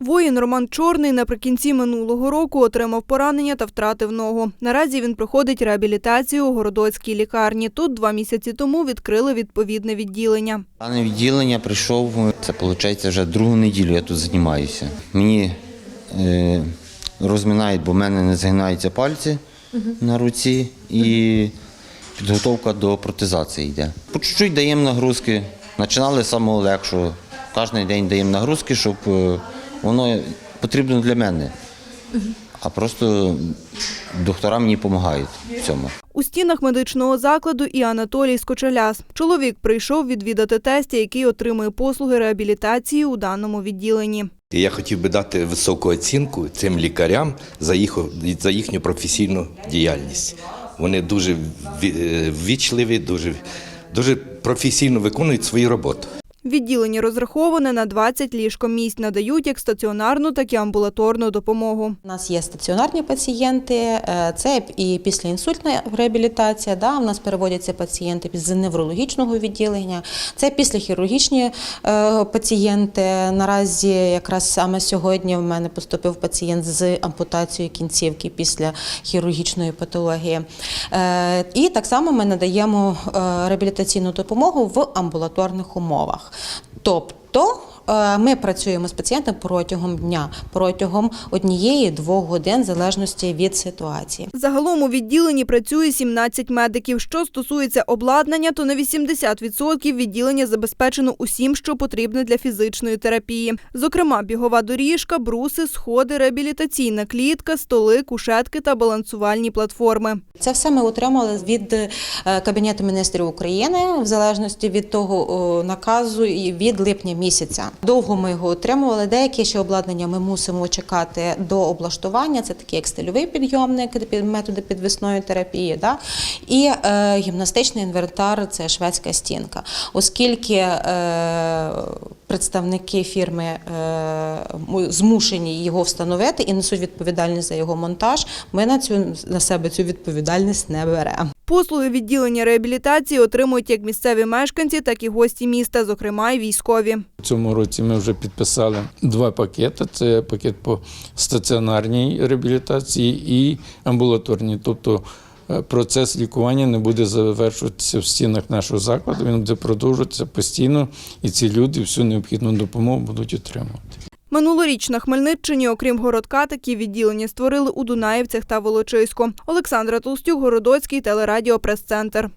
Воїн Роман Чорний наприкінці минулого року отримав поранення та втратив ногу. Наразі він проходить реабілітацію у городоцькій лікарні. Тут два місяці тому відкрили відповідне відділення. Дане відділення прийшов, це виходить вже другу неділю я тут займаюся. Мені е, розминають, бо в мене не згинаються пальці на руці і підготовка до протезації йде. По чуть-чуть даємо нагрузки. Починали з самого легшого. Кожен день даємо нагрузки, щоб е, воно потрібно для мене. А просто доктора мені допомагають в цьому. У стінах медичного закладу і Анатолій Скочеляс. Чоловік прийшов відвідати тестя, який отримує послуги реабілітації у даному відділенні. Я хотів би дати високу оцінку цим лікарям за їх за їхню професійну діяльність. Вони дуже е, ввічливі, дуже, дуже професійно виконують свою роботу. Відділення розраховане на 20 ліжкомісць, надають як стаціонарну, так і амбулаторну допомогу. У нас є стаціонарні пацієнти, е, це і післяінсультна реабілітація. Да, у нас переводяться пацієнти з неврологічного відділення, це післяхірургічні е, пацієнти. Наразі якраз саме сьогодні в мене поступив пацієнт з ампутацією кінцівки після хірургічної патології. Е, І так само ми надаємо реабілітаційну допомогу в амбулаторних умовах. Тобто ми працюємо з пацієнтом протягом дня, протягом однієї-двох годин, в залежності від ситуації. Загалом у відділенні працює 17 медиків. Що стосується обладнання, то на 80% відділення забезпечено усім, що потрібне для фізичної терапії. Зокрема, бігова доріжка, бруси, сходи, реабілітаційна клітка, столи, кушетки та балансувальні платформи. Це все ми отримали від е, Кабінету міністрів України, в залежності від того наказу і від липня місяця. Довго ми його отримували. Деякі ще обладнання ми мусимо чекати до облаштування. Це такі як стильовий підйомник, під- методи підвісної терапії, да? і е, гімнастичний інвентар це шведська стінка. Оскільки е, представники фірми е, змушені його встановити і несуть відповідальність за його монтаж, ми на цю на себе цю відповідальність не беремо. Послуги відділення реабілітації отримують як місцеві мешканці, так і гості міста, зокрема й військові. У цьому році ми вже підписали два пакети: це пакет по стаціонарній реабілітації і амбулаторній. Тобто е, процес лікування не буде завершуватися в стінах нашого закладу, він буде продовжуватися постійно, і ці люди всю необхідну допомогу будуть отримувати. Минулоріч на Хмельниччині, окрім городка, такі відділення створили у Дунаївцях та Волочиську. Олександра Толстюк, Городоцький, телерадіо Прес-центр.